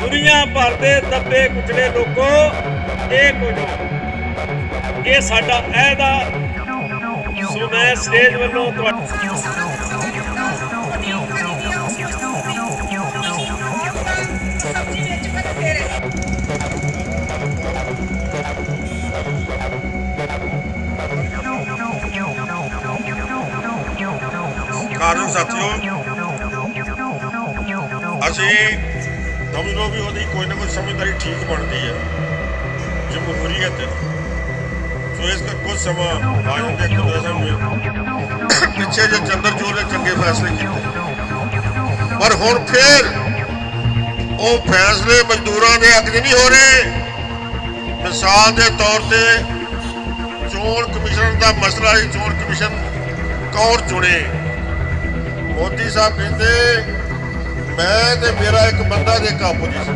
ਦੁਨੀਆ ਭਰ ਦੇ ਦੱਬੇ ਕੁਚਲੇ ਲੋਕੋ, ਇਹ ਕੁਝ ਇਹ ਸਾਡਾ ਅਹਿਦਾ ਸੋ ਮੈਂ ਸਟੇਜ ਵੱਲੋਂ ਤੁਹਾਡਾ ਕਾਰਨ ਸਾਥੀਓ, ਅਸੀਂ ਸਮਝੋ ਵੀ ਉਹਦੀ ਕੋਈ ਨਾ ਕੋਈ ਸਮਝਦਾਰੀ ਠੀਕ ਬਣਦੀ ਹੈ। ਜਮਹੂਰੀਅਤ ਸੋ ਇਸ ਦਾ ਕੁਝ ਸਮਾਂ ਆ ਜਾਂਦੇ ਕੁਦਰਤ ਸਾਹਮਣੇ ਪਿੱਛੇ ਜੇ ਚੰਦਰਚੂੜ ਨੇ ਚੰਗੇ ਫੈਸਲੇ ਕੀਤੇ। ਪਰ ਹੁਣ ਫੇਰ ਉਹ ਫੈਸਲੇ ਮਜ਼ਦੂਰਾਂ ਦੇ ਹੱਕ 'ਚ ਨਹੀਂ ਹੋ ਰਹੇ। ਮਿਸਾਲ ਦੇ ਤੌਰ ਤੇ ਚੋਣ ਕਮਿਸ਼ਨ ਦਾ ਮਸਲਾ ਹੀ ਚੋਣ ਕਮਿਸ਼ਨ ਕੌਣ ਚੁਣੇ। ਮੋਦੀ ਸਾਹਿਬ ਕਹਿੰਦੇ ਮੈਂ ਤੇ ਮੇਰਾ ਇੱਕ ਬੰਦਾ ਦੇ ਕਾਬੂ ਨਹੀਂ ਸੀ।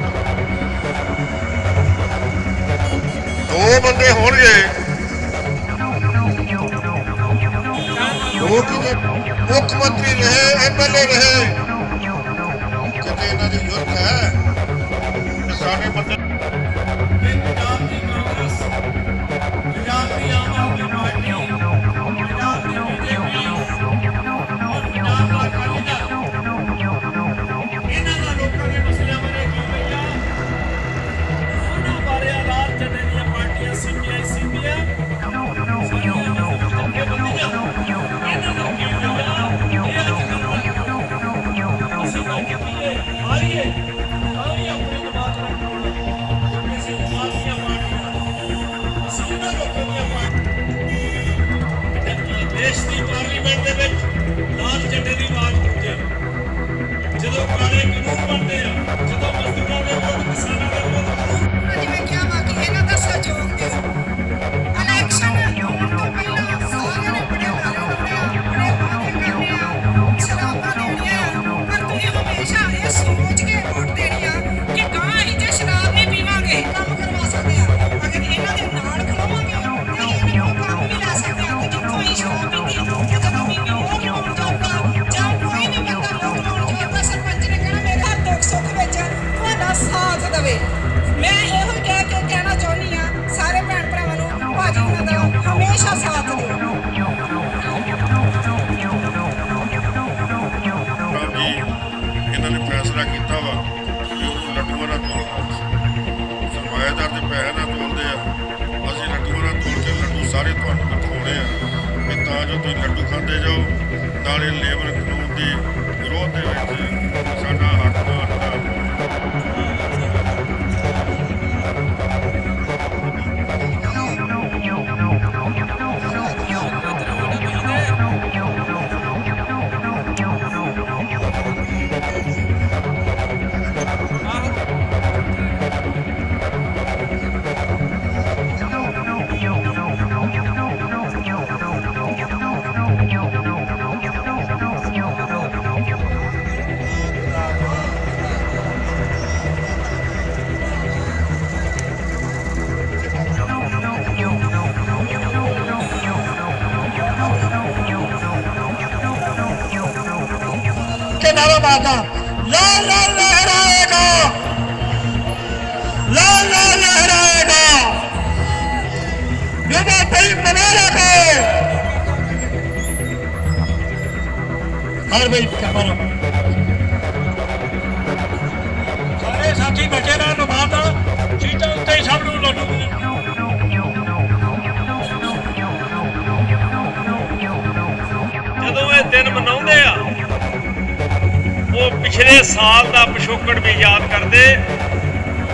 ਦੋ ਬੰਦੇ ਹੋਣਗੇ। ਦੋ ਕਿਤੇ ਮੁੱਖ ਮੰਤਰੀ ਰਹੇ ਐਮਐਲਏ ਰਹੇ। ਕਿਤੇ ਇਹਨਾਂ ਦੀ ਯੁੱਧ ਹੈ। ਕੱਲ੍ਹ ਅਸੀਂ ਲੋਕ ਕੀਏ ਆਈਏ ਆਈਏ ਆਪਣੀ ਜਮਾਤ ਰੱਖੋ ਕਿਸੇ ਜਮਾਤ ਦੀਆਂ ਪਾਰਟੀਆਂ ਅਸੀਂ ਇਹਨਾਂ ਲੋਕਾਂ ਦੀਆਂ ਪਾਰਟੀਆਂ ਦੇਸ਼ ਦੀ ਪਾਰਲੀਮੈਂਟ ਦੇ ਵਿੱਚ ਲਾਲ ਝੰਡੇ ਦੀ ਆਵਾਜ਼ ਗੂੰਜੇ ਜਦੋਂ ਪੁਰਾਣੇ ਕਾਨੂੰਨ ਬਣਦੇ से नारा मारना लाल लाल लहराएगा लाल लाल लहराएगा युवा फ़िल्म बना रखे। हर भाई, क्या सारे साथी बचे ना ਪਿਛਲੇ ਸਾਲ ਦਾ ਪਿਛੋਕੜ ਵੀ ਯਾਦ ਕਰਦੇ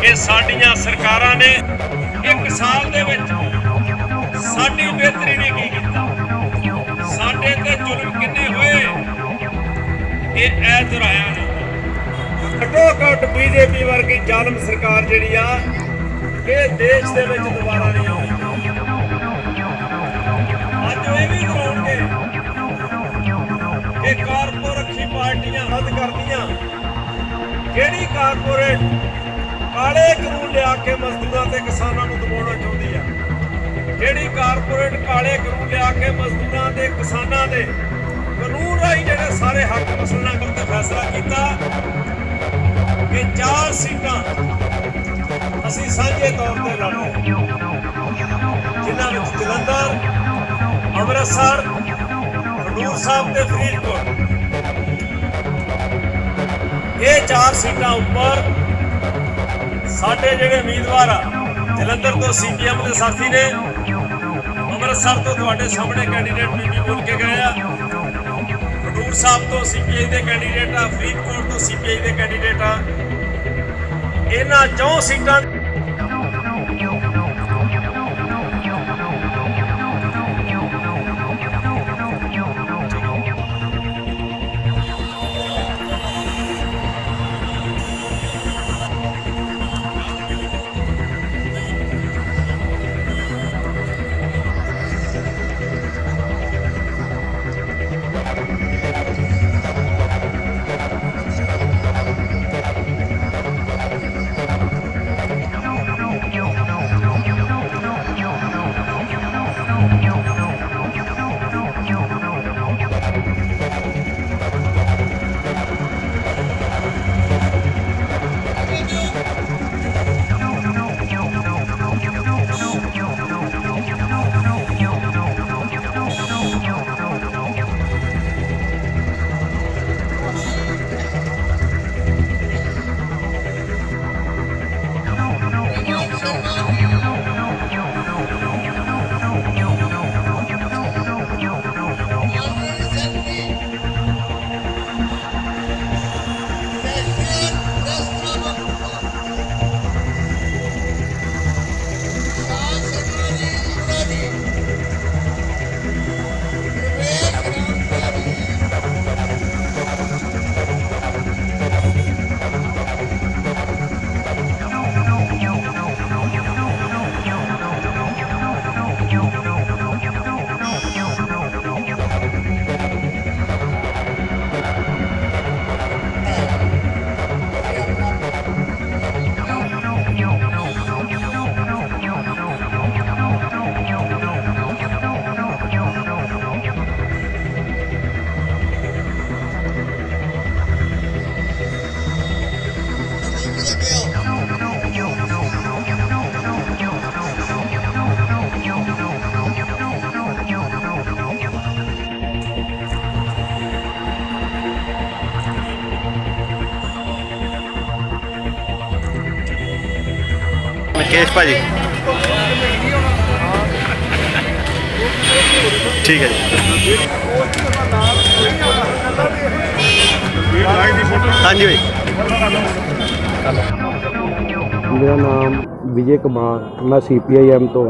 ਕਿ ਸਾਡੀਆਂ ਸਰਕਾਰਾਂ ਨੇ ਇੱਕ ਸਾਲ ਦੇ ਵਿੱਚ ਸਾਡੀ ਬਿਹਤਰੀ ਨੇ ਕੀ ਕੀਤਾ? ਸਾਡੇ ਤੇ ਜ਼ੁਲਮ ਕਿੰਨੇ ਹੋਏ? ਇਹ ਐ ਦੁਹਰਾਇਆ ਜਾਂਦਾ। ਘੱਟੋ ਘੱਟ ਬੀਜੇਪੀ ਵਰਗੀ ਜ਼ਾਲਮ ਸਰਕਾਰ ਜਿਹੜੀ ਆ, ਇਹ ਦੇਸ਼ ਦੇ ਵਿੱਚ ਦੁਬਾਰਾ ਨਹੀਂ ਆਉਣੀ ਅੱਜ ਇਹ ਵੀ ਕਰਾਉਣਗੇ ਕਿ ਕਾਰਪੋਰੇਟ ਪਾਰਟੀਆਂ ਰੱਦ ਕਰਦੀਆਂ। ਜਿਹੜੀ ਕਾਰਪੋਰੇਟ ਕਾਲੇ ਕਾਨੂੰਨ ਲਿਆ ਕੇ ਮਜ਼ਦੂਰਾਂ ਤੇ ਕਿਸਾਨਾਂ ਨੂੰ ਦਬਾਉਣਾ ਚਾਹੁੰਦੀ ਆ? ਜਿਹੜੀ ਕਾਰਪੋਰੇਟ ਕਾਲੇ ਕਾਨੂੰਨ ਲਿਆ ਕੇ ਮਜ਼ਦੂਰਾਂ ਤੇ ਕਿਸਾਨਾਂ ਦੇ ਕਾਨੂੰਨ ਰਾਹੀਂ ਜਿਹੜੇ ਸਾਰੇ ਹੱਕ ਮਸਲਾ ਕਰਨ ਤੇ ਫੈਸਲਾ ਕੀਤਾ ਕਿ ਚਾਰ ਸੀਟਾਂ ਅਸੀਂ ਸਾਂਝੇ ਤੌਰ ਤੇ ਲੜ ਰਹੇ ਹਾਂ ਜਿਨ੍ਹਾਂ ਵਿੱਚ ਜਲੰਧਰ, ਅੰਮ੍ਰਿਤਸਰ, ਖਡੂਰ ਸਾਹਿਬ ਤੇ ਫਰੀਦਕੋਟ। ਇਹ ਚਾਰ ਸੀਟਾਂ ਉੱਪਰ ਸਾਡੇ ਜਿਹੜੇ ਉਮੀਦਵਾਰ ਆ, ਜਲੰਧਰ ਤੋਂ ਸੀਪੀਐਮ ਦੇ ਸਾਥੀ ਨੇ, ਅੰਮ੍ਰਿਤਸਰ ਤੋਂ ਤੁਹਾਡੇ ਸਾਹਮਣੇ ਕੈਂਡੀਡੇਟ ਬੀਬੀ ਬੋਲ ਕੇ ਗਏ ਆ। ਖਡੂਰ ਸਾਹਿਬ ਤੋਂ ਸੀਪੀਆਈ ਦੇ ਕੈਂਡੀਡੇਟ ਆ, ਫਰੀਦਕੋਟ ਤੋਂ ਸੀਪੀਆਈ ਦੇ ਕੈਂਡੀਡੇਟ ਆ। ਇਹਨਾਂ ਚੌਂ ਸੀਟਾਂ ਮੁਕੇਸ਼ ਭਾਜੀ। ਠੀਕ ਹੈ ਜੀ। ਹਾਂਜੀ ਭਾਈ। ਮੇਰਾ ਨਾਮ ਵਿਜੇ ਕੁਮਾਰ, ਮੈਂ ਸੀਪੀਆਈਐਮ ਤੋਂ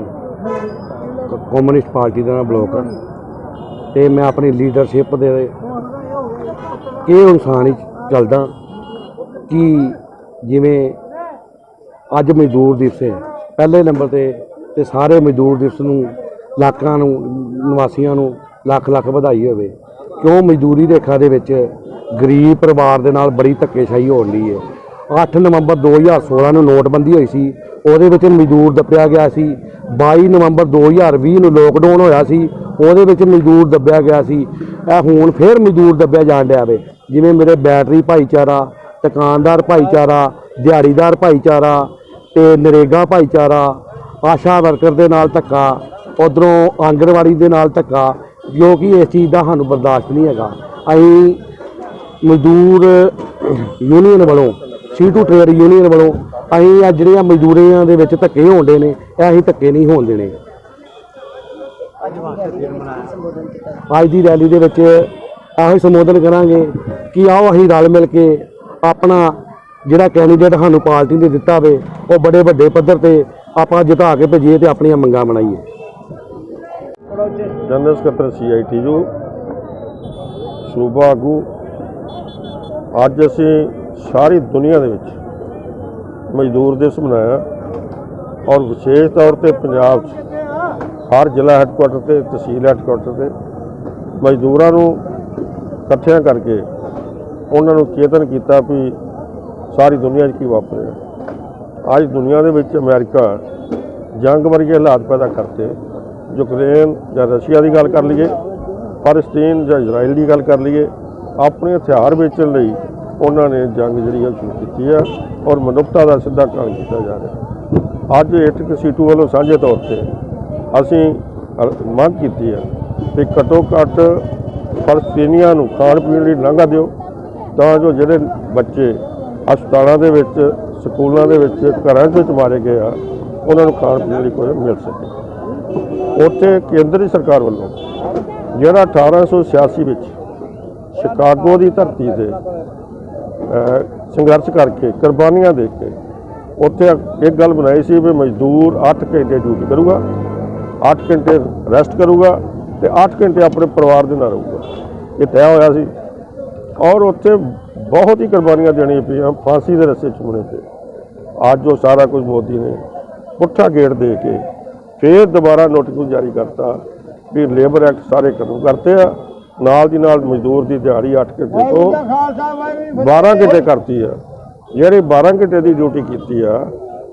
ਕਮਿਊਨਿਸਟ ਪਾਰਟੀ ਦਾ ਬਲੋਕ ਹਾਂ। ਤੇ ਮੈਂ ਆਪਣੀ ਲੀਡਰਸ਼ਿਪ ਦੇ ਇਹ ਇਨਸਾਨ ਹੀ ਚੱਲਦਾ ਕਿ ਜਿਵੇਂ ਅੱਜ ਮਜ਼ਦੂਰ ਦਿਵਸ ਹੈ। ਪਹਿਲੇ ਨੰਬਰ ਤੇ ਤੇ ਸਾਰੇ ਮਜ਼ਦੂਰ ਦਿਵਸ ਨੂੰ ਲੱਖਾਂ ਨੂੰ, ਨਿਵਾਸੀਆਂ ਨੂੰ ਲੱਖ ਲੱਖ ਵਧਾਈ ਹੋਵੇ। ਕਿਉਂ ਮਜ਼ਦੂਰੀ ਰੇਖਾ ਦੇ ਵਿੱਚ ਗਰੀਬ ਪਰਿਵਾਰ ਦੇ ਨਾਲ ਬੜੀ ਧੱਕੇਸ਼ਾਹੀ ਹੋਣ ਦੀ ਹੈ। 8 ਨਵੰਬਰ 2016 ਨੂੰ ਨੋਟਬੰਦੀ ਹੋਈ ਸੀ। ਉਹਦੇ ਵਿੱਚ ਮਜ਼ਦੂਰ ਦੱਬਿਆ ਗਿਆ ਸੀ। 22 ਨਵੰਬਰ 2020 ਨੂੰ ਲੋਕਡਾਊਨ ਹੋਇਆ ਸੀ। ਉਹਦੇ ਵਿੱਚ ਮਜ਼ਦੂਰ ਦੱਬਿਆ ਗਿਆ ਸੀ। ਇਹ ਹੁਣ ਫੇਰ ਮਜ਼ਦੂਰ ਦੱਬਿਆ ਜਾਣ ਡਿਆ ਵੇ। ਜਿਵੇਂ ਮੇਰੇ ਬੈਟਰੀ ਭਾਈਚਾਰਾ, ਦੁਕਾਨਦਾਰ ਭਾਈਚਾਰਾ, ਦਿਹਾੜੀਦਾਰ ਭਾਈਚਾਰਾ ਤੇ ਨਰੇਗਾ ਭਾਈਚਾਰਾ, ਆਸ਼ਾ ਵਰਕਰ ਦੇ ਨਾਲ ਧੱਕਾ, ਉਧਰੋਂ ਆਂਗਣਵਾੜੀ ਦੇ ਨਾਲ ਧੱਕਾ, ਜੋ ਕਿ ਇਸ ਚੀਜ਼ ਦਾ ਸਾਨੂੰ ਬਰਦਾਸ਼ਤ ਨਹੀਂ ਹੈਗਾ। ਅਸੀਂ ਮਜ਼ਦੂਰ ਯੂਨੀਅਨ ਵੱਲੋਂ ਸੀ ਟੂ ਟ੍ਰੇਡ ਯੂਨੀਅਨ ਵੱਲੋਂ ਅਸੀਂ ਆ ਜਿਹੜੀਆਂ ਮਜ਼ਦੂਰੀਆਂ ਦੇ ਵਿੱਚ ਧੱਕੇ ਹੋਣਦੇ ਨੇ, ਇਹ ਅਸੀਂ ਧੱਕੇ ਨਹੀਂ ਹੋਣ ਦੇਣੇ। ਅੱਜ ਦੀ ਰੈਲੀ ਦੇ ਵਿੱਚ ਇਹੋ ਸੰਬੋਧਨ ਕਰਾਂਗੇ ਕਿ ਆਓ ਅਸੀਂ ਰਲ ਮਿਲ ਕੇ ਆਪਣਾ ਜਿਹੜਾ ਕੈਂਡੀਡੇਟ ਸਾਨੂੰ ਪਾਰਟੀ ਨੇ ਦਿੱਤਾ ਵੇ, ਉਹ ਬੜੇ ਵੱਡੇ ਪੱਧਰ ਤੇ ਆਪਾਂ ਜਿਤਾ ਕੇ ਭੇਜੀਏ ਤੇ ਆਪਣੀਆਂ ਮੰਗਾਂ ਬਣਾਈਏ। ਜਨਰਲ ਸਕੱਤਰ ਸੀਆਈਟੀ ਜੋ ਸੂਬਾ ਆਗੂ, ਅੱਜ ਅਸੀਂ ਸਾਰੀ ਦੁਨੀਆ ਦੇ ਵਿੱਚ ਮਜ਼ਦੂਰ ਦਿਵਸ ਮਨਾਇਆ ਔਰ ਵਿਸ਼ੇਸ਼ ਤੌਰ ਤੇ ਪੰਜਾਬ 'ਚ ਹਰ ਜ਼ਿਲ੍ਹਾ ਹੈੱਡਕੁਆਟਰ ਤੇ, ਤਹਿਸੀਲ ਹੈੱਡਕੁਆਟਰ ਤੇ ਮਜ਼ਦੂਰਾਂ ਨੂੰ ਇਕੱਠਿਆਂ ਕਰਕੇ ਉਹਨਾਂ ਨੂੰ ਚੇਤਨ ਕੀਤਾ ਵੀ ਸਾਰੀ ਦੁਨੀਆ 'ਚ ਕੀ ਵਾਪਰ ਰਿਹਾ ਅੱਜ ਦੁਨੀਆ ਦੇ ਵਿੱਚ ਅਮਰੀਕਾ ਜੰਗ ਵਰਗੇ ਹਾਲਾਤ ਪੈਦਾ ਕਰਤੇ। ਯੂਕਰੇਨ ਜਾਂ ਰਸ਼ੀਆ ਦੀ ਗੱਲ ਕਰ ਲਈਏ, ਫਲਸਤੀਨ ਜਾਂ ਇਜ਼ਰਾਈਲ ਦੀ ਗੱਲ ਕਰ ਲਈਏ, ਆਪਣੇ ਹਥਿਆਰ ਵੇਚਣ ਲਈ ਉਹਨਾਂ ਨੇ ਜੰਗ ਜਿਹੜੀ ਆ ਸ਼ੁਰੂ ਕੀਤੀ ਆ ਔਰ ਮਨੁੱਖਤਾ ਦਾ ਸਿੱਧਾ ਕਾਲ ਕੀਤਾ ਜਾ ਰਿਹਾ। ਅੱਜ ਏਟਕ ਸੀਟੂ ਵੱਲੋਂ ਸਾਂਝੇ ਤੌਰ ਤੇ ਅਸੀਂ ਮੰਗ ਕੀਤੀ ਹੈ ਕਿ ਘੱਟੋ ਘੱਟ ਫਲਸਤੀਨੀਆਂ ਨੂੰ ਖਾਣ ਪੀਣ ਲਈ ਲਾਂਘਾ ਦਿਓ, ਤਾਂ ਜੋ ਜਿਹੜੇ ਬੱਚੇ ਹਸਪਤਾਲਾਂ ਦੇ ਵਿੱਚ, ਸਕੂਲਾਂ ਦੇ ਵਿੱਚ, ਘਰਾਂ ਦੇ ਵਿੱਚ ਮਾਰੇ ਗਏ ਆ, ਉਹਨਾਂ ਨੂੰ ਖਾਣ ਪੀਣ ਲਈ ਕੋਈ ਮਿਲ ਸਕੇ। ਉੱਥੇ ਕੇਂਦਰੀ ਸਰਕਾਰ ਵੱਲੋਂ ਜਿਹੜਾ 1886 ਵਿੱਚ ਸ਼ਿਕਾਗੋ ਦੀ ਧਰਤੀ ਤੇ ਸੰਘਰਸ਼ ਕਰਕੇ ਕੁਰਬਾਨੀਆਂ ਦੇ ਕੇ ਉੱਥੇ ਇੱਕ ਗੱਲ ਬਣਾਈ ਸੀ ਵੀ ਮਜ਼ਦੂਰ 8 ਘੰਟੇ ਡਿਊਟੀ ਕਰੂਗਾ 8 ਘੰਟੇ ਰੈਸਟ ਕਰੂਗਾ ਤੇ 8 ਘੰਟੇ ਆਪਣੇ ਪਰਿਵਾਰ ਦੇ ਨਾਲ ਰਹੂਗਾ। ਇਹ ਤੈਅ ਹੋਇਆ ਸੀ। ਔਰ ਉੱਥੇ ਬਹੁਤ ਹੀ ਕੁਰਬਾਨੀਆਂ ਦੇਣੀਆਂ ਪਈਆਂ ਫਾਂਸੀ ਦੇ ਰਸਤੇ ਚੁਣੇ ਪਏ ਅੱਜ ਉਹ ਸਾਰਾ ਕੁਝ ਮੋਦੀ ਨੇ ਪੁੱਠਾ ਗੇੜ ਦੇ ਕੇ ਫੇਰ ਦੁਬਾਰਾ ਨੋਟਿਸ ਜਾਰੀ ਕਰਤਾ ਵੀ ਲੇਬਰ ਐਕਟ ਸਾਰੇ ਖਤਮ ਕਰਤੇ ਆ। ਨਾਲ ਦੀ ਨਾਲ ਮਜ਼ਦੂਰ ਦੀ ਦਿਹਾੜੀ 8 ਘੰਟੇ ਤੋਂ 12 ਘੰਟੇ ਕਰਤੀ ਆ। ਜਿਹੜੇ 12 ਘੰਟੇ ਦੀ ਡਿਊਟੀ ਕੀਤੀ ਆ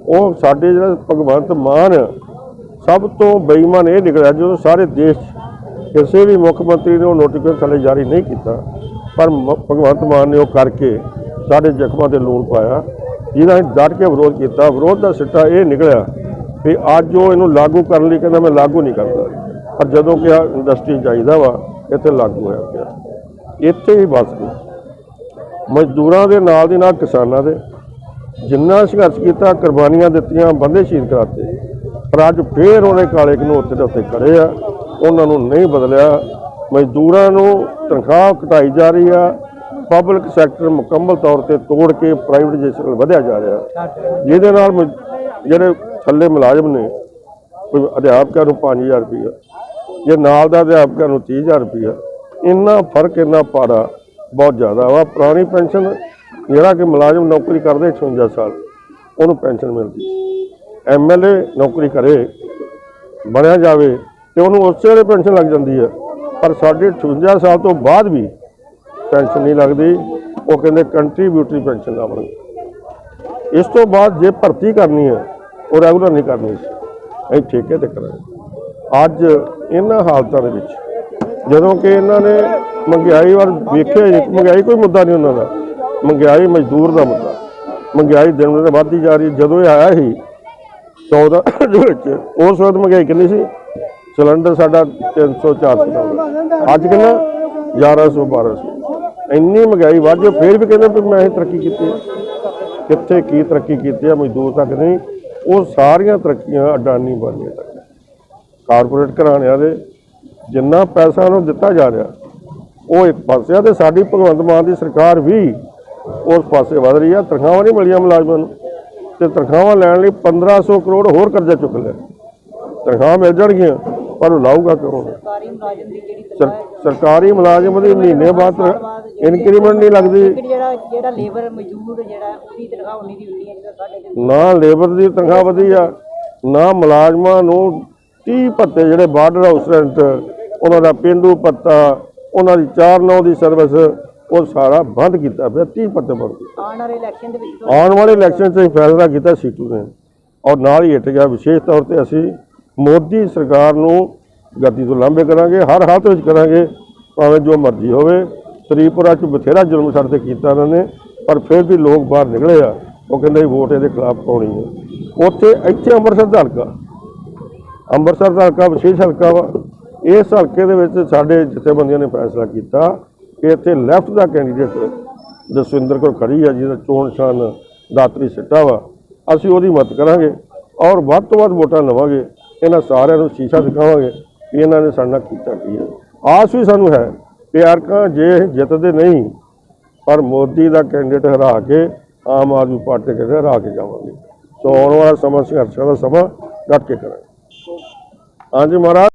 ਉਹ ਸਾਡੇ ਜਿਹੜਾ ਭਗਵੰਤ ਮਾਨ ਸਭ ਤੋਂ ਬੇਈਮਾਨ ਇਹ ਨਿਕਲਿਆ ਜਦੋਂ ਸਾਰੇ ਦੇਸ਼ 'ਚ ਕਿਸੇ ਵੀ ਮੁੱਖ ਮੰਤਰੀ ਨੇ ਉਹ ਨੋਟੀਫਿਕੇਸ਼ਨ ਥੱਲੇ ਜਾਰੀ ਨਹੀਂ ਕੀਤਾ। ਪਰ ਮ- ਭਗਵੰਤ ਮਾਨ ਨੇ ਉਹ ਕਰਕੇ ਸਾਡੇ ਜ਼ਖਮਾਂ ਤੇ ਲੂਣ ਪਾਇਆ। ਜਿਹਦਾ ਅਸੀਂ ਡਟ ਕੇ ਵਿਰੋਧ ਕੀਤਾ। ਵਿਰੋਧ ਦਾ ਸਿੱਟਾ ਇਹ ਨਿਕਲਿਆ ਵੀ ਅੱਜ ਉਹ ਇਹਨੂੰ ਲਾਗੂ ਕਰਨ ਲਈ ਕਹਿੰਦਾ, ਮੈਂ ਲਾਗੂ ਨਹੀਂ ਕਰਦਾ। ਪਰ ਜਦੋਂ ਕਿ ਇੰਡਸਟਰੀ ਚਾਹੀਦਾ ਵਾ, ਇੱਥੇ ਲਾਗੂ ਹੋਇਆ ਪਿਆ। ਇੱਥੇ ਹੀ ਬਸ ਗਈ। ਮਜ਼ਦੂਰਾਂ ਦੇ ਨਾਲ ਦੀ ਨਾਲ ਕਿਸਾਨਾਂ ਦੇ ਜਿੰਨਾ ਸੰਘਰਸ਼ ਕੀਤਾ, ਕੁਰਬਾਨੀਆਂ ਦਿੱਤੀਆਂ, ਬੰਦੇ ਸ਼ਹੀਦ ਕਰਾਤੇ। ਪਰ ਅੱਜ ਫੇਰ ਉਹਨੇ ਕਾਲੇ ਕਾਨੂੰਨ ਉੱਤੇ ਦੇ ਉੱਤੇ ਖੜੇ ਆ। ਉਹਨਾਂ ਨੂੰ ਨਹੀਂ ਬਦਲਿਆ। ਮਜ਼ਦੂਰਾਂ ਨੂੰ ਤਨਖਾਹ ਘਟਾਈ ਜਾ ਰਹੀ ਆ ਪਬਲਿਕ ਸੈਕਟਰ ਮੁਕੰਮਲ ਤੌਰ ਤੇ ਤੋੜ ਕੇ ਪ੍ਰਾਈਵੇਟਾਈਜੇਸ਼ਨ ਵਧਿਆ ਜਾ ਰਿਹਾ। ਜਿਹਦੇ ਨਾਲ ਮ- ਜਿਹੜੇ ਥੱਲੇ ਮੁਲਾਜ਼ਮ ਨੇ, ਕੋਈ ਅਧਿਆਪਕਾਂ ਨੂੰ 5000 ਰੁਪਈਆ, ਜੇ ਨਾਲ ਦਾ ਅਧਿਆਪਕਾਂ ਨੂੰ 30000 ਰੁਪਈਆ, ਇੰਨਾ ਫ਼ਰਕ, ਇੰਨਾ ਪਾੜਾ ਬਹੁਤ ਜ਼ਿਆਦਾ ਵਾ। ਪੁਰਾਣੀ ਪੈਨਸ਼ਨ, ਜਿਹੜਾ ਕਿ ਮੁਲਾਜ਼ਮ ਨੌਕਰੀ ਕਰਦੇ 56 ਸਾਲ, ਉਹਨੂੰ ਪੈਨਸ਼ਨ ਮਿਲਦੀ ਐਮਐਲਏ ਨੌਕਰੀ ਕਰੇ, ਬਣਿਆ ਜਾਵੇ, ਤੇ ਉਹਨੂੰ ਉਸੇ ਵੇਲੇ ਪੈਨਸ਼ਨ ਲੱਗ ਜਾਂਦੀ ਹੈ ਪਰ ਸਾਡੇ 58 ਸਾਲ ਤੋਂ ਬਾਅਦ ਵੀ ਪੈਨਸ਼ਨ ਨਹੀਂ ਲੱਗਦੀ। ਉਹ ਕਹਿੰਦੇ ਕੰਟਰੀਬਿਊਟਰੀ ਪੈਨਸ਼ਨ ਲਾਵਾਂਗੇ ਇਸ ਤੋਂ ਬਾਅਦ ਜੇ ਭਰਤੀ ਕਰਨੀ ਹੈ ਉਹ ਰੈਗੂਲਰ ਨਹੀਂ ਕਰਨੀ। ਸੀ ਅਸੀਂ ਠੇਕੇ ਤੇ ਕਰਾਂਗੇ। ਅੱਜ ਇਹਨਾਂ ਹਾਲਤਾਂ ਦੇ ਵਿੱਚ ਜਦੋਂ ਕਿ ਇਹਨਾਂ ਨੇ ਮਹਿੰਗਾਈ ਵੱਲ ਵੇਖਿਆ ਇੱਕ ਨਹੀਂ, ਮਹਿੰਗਾਈ ਕੋਈ ਮੁੱਦਾ ਨਹੀਂ ਉਹਨਾਂ ਦਾ। ਮਹਿੰਗਾਈ ਮਜ਼ਦੂਰ ਦਾ ਮੁੱਦਾ। ਮਹਿੰਗਾਈ ਦਿਨ ਦਿਨ ਵੱਧਦੀ ਜਾ ਰਹੀ। ਜਦੋਂ ਇਹ ਆਇਆ ਸੀ 14 ਦੇ ਵਿੱਚ ਉਸ ਵਕਤ ਮਹਿੰਗਾਈ ਕਿੰਨੀ ਸੀ? ਸਿਲੰਡਰ ਸਾਡਾ 300 400 ਦਾ ਅੱਜ ਕਿੰਨਾ 1100 1200 ਇੰਨੀ ਮਹਿੰਗਾਈ ਵੱਧ ਗਈ, ਫਿਰ ਵੀ ਕਹਿੰਦੇ ਵੀ ਮੈਂ ਇਹ ਤਰੱਕੀ ਕੀਤੀ ਹੈ। ਕਿੱਥੇ ਕੀ ਤਰੱਕੀ ਕੀਤੀ ਹੈ ਮਜ਼ਦੂਰ ਤੱਕ ਨਹੀਂ। ਉਹ ਸਾਰੀਆਂ ਤਰੱਕੀਆਂ ਅਡਾਨੀ ਵਾਲੀਆਂ ਤੱਕ। ਕਾਰਪੋਰੇਟ ਘਰਾਣਿਆਂ ਦੇ ਜਿੰਨਾ ਪੈਸਾ ਉਹਨੂੰ ਦਿੱਤਾ ਜਾ ਰਿਹਾ, ਉਹ ਇੱਕ ਪਾਸੇ ਆ ਤੇ ਸਾਡੀ ਭਗਵੰਤ ਮਾਨ ਦੀ ਸਰਕਾਰ ਵੀ ਉਸ ਪਾਸੇ ਵਧ ਰਹੀ ਆ। ਤਨਖਾਹਾਂ ਨਹੀਂ ਮਿਲੀਆਂ ਮੁਲਾਜ਼ਮਾਂ ਨੂੰ। ਤੇ ਤਨਖਾਹਾਂ ਲੈਣ ਲਈ 1500 ਕਰੋੜ ਹੋਰ ਕਰਜ਼ਾ ਚੁੱਕ ਲਿਆ। ਤਨਖਾਹਾਂ ਮਿਲ ਜਾਣਗੀਆਂ। ਪਰ ਉਹ ਲਾਊਗਾ ਕੌਣ ਸਰਕਾਰੀ ਮੁਲਾਜ਼ਮ ਦੀ ਜਿਹੜੀ ਸਰ- ਸਰਕਾਰੀ ਮੁਲਾਜ਼ਮ ਦੀ ਮਹੀਨੇ ਬਾਅਦ ਇਨਕਰੀਮੈਂਟ ਨਹੀਂ ਲੱਗਦੀ। ਤਨਖਾਹ ਜਿਹੜਾ ਜਿਹੜਾ ਲੇਬਰ ਮਜ਼ਦੂਰ ਜਿਹੜਾ ਉਹਦੀ ਤਨਖਾਹ ਉਨੀ ਦੀ ਹੁੰਦੀ ਹੈ ਜਿਹੜਾ ਸਾਡੇ ਦੇ ਨਾ ਲੇਬਰ ਦੀ ਤਨਖਾਹ ਵਧੀ ਆ ਨਾ ਮੁਲਾਜ਼ਮਾਂ ਨੂੰ 30 ਭੱਤੇ ਜਿਹੜੇ ਬਾਰਡਰ ਹਾਊਸ ਰੈਂਟ ਉਹਨਾਂ ਦਾ ਪਿੰਡੂ ਭੱਤਾ ਉਹਨਾਂ ਦੀ 4-9 ਦੀ ਸਰਵਿਸ ਉਹ ਸਾਰਾ ਬੰਦ ਕੀਤਾ ਪਿਆ 30 ਭੱਤੇ ਬੰਦ। ਆਉਣ ਵਾਲੇ ਇਲੈਕਸ਼ਨ ਦੇ ਵਿੱਚ ਆਉਣ ਵਾਲੇ ਇਲੈਕਸ਼ਨ 'ਚ ਫੈਸਲਾ ਕੀਤਾ ਸੀਟੂ ਨੇ। ਔਰ ਨਾਲ ਹੀ ਹਟ ਗਿਆ ਵਿਸ਼ੇਸ਼ ਤੌਰ ਤੇ ਅਸੀਂ ਮੋਦੀ ਸਰਕਾਰ ਨੂੰ ਗੱਦੀ ਤੋਂ ਲਾਂਭੇ ਕਰਾਂਗੇ, ਹਰ ਹਾਲਤ ਵਿੱਚ ਕਰਾਂਗੇ, ਭਾਵੇਂ ਜੋ ਮਰਜ਼ੀ ਹੋਵੇ। ਤ੍ਰਿਪੁਰਾ 'ਚ ਬਥੇਰਾ ਜ਼ੁਲਮ ਸਾਡੇ ਤੇ ਕੀਤਾ ਇਹਨਾਂ ਨੇ, ਪਰ ਫਿਰ ਵੀ ਲੋਕ ਬਾਹਰ ਨਿਕਲੇ ਆ। ਉਹ ਕਹਿੰਦੇ ਵੋਟ ਇਹਦੇ ਖਿਲਾਫ ਪਾਉਣੀ ਹੈ। ਉੱਥੇ ਇੱਥੇ ਅੰਮ੍ਰਿਤਸਰ ਦਾ ਹਲਕਾ। ਅੰਮ੍ਰਿਤਸਰ ਦਾ ਹਲਕਾ ਵਿਸ਼ੇਸ਼ ਹਲਕਾ ਵਾ। ਇਸ ਹਲਕੇ ਦੇ ਵਿੱਚ ਸਾਡੇ ਜਥੇਬੰਦੀਆਂ ਨੇ ਫੈਸਲਾ ਕੀਤਾ ਕਿ ਇੱਥੇ ਲੈਫਟ ਦਾ ਕੈਂਡੀਡੇਟ ਜਸਵਿੰਦਰ ਕੌਰ ਖੜੀ ਆ, ਜਿਹਦਾ ਚੋਣ ਨਿਸ਼ਾਨ ਦਾਤਰੀ ਸਿੱਟਾ ਵਾ। ਅਸੀਂ ਉਹਦੀ ਮਦਦ ਕਰਾਂਗੇ ਔਰ ਵੱਧ ਤੋਂ ਵੱਧ ਵੋਟਾਂ ਲਵਾਂਗੇ। ਇਹਨਾਂ ਸਾਰਿਆਂ ਨੂੰ ਸ਼ੀਸ਼ਾ ਦਿਖਾਵਾਂਗੇ ਕਿ ਇਹਨਾਂ ਨੇ ਸਾਡੇ ਨਾਲ ਕੀਤਾ ਕੀ ਹੈ। ਆਸ ਵੀ ਸਾਨੂੰ ਹੈ ਕਿ ਅਰਕਾਂ ਜੇ ਇਹ ਜਿੱਤਦੇ ਨਹੀਂ, ਪਰ ਮੋਦੀ ਦਾ ਕੈਂਡੀਡੇਟ ਹਰਾ ਕੇ ਆਮ ਆਦਮੀ ਪਾਰਟੀ ਦੇ ਹਰਾ ਕੇ ਜਾਵਾਂਗੇ। ਸੋ ਆਉਣ ਵਾਲਾ ਸਮਾਂ ਸੰਘਰਸ਼ਾਂ ਦਾ ਸਮਾਂ ਡਟ ਕੇ ਕਰਾਂਗੇ। ਹਾਂਜੀ ਮਹਾਰਾਜ।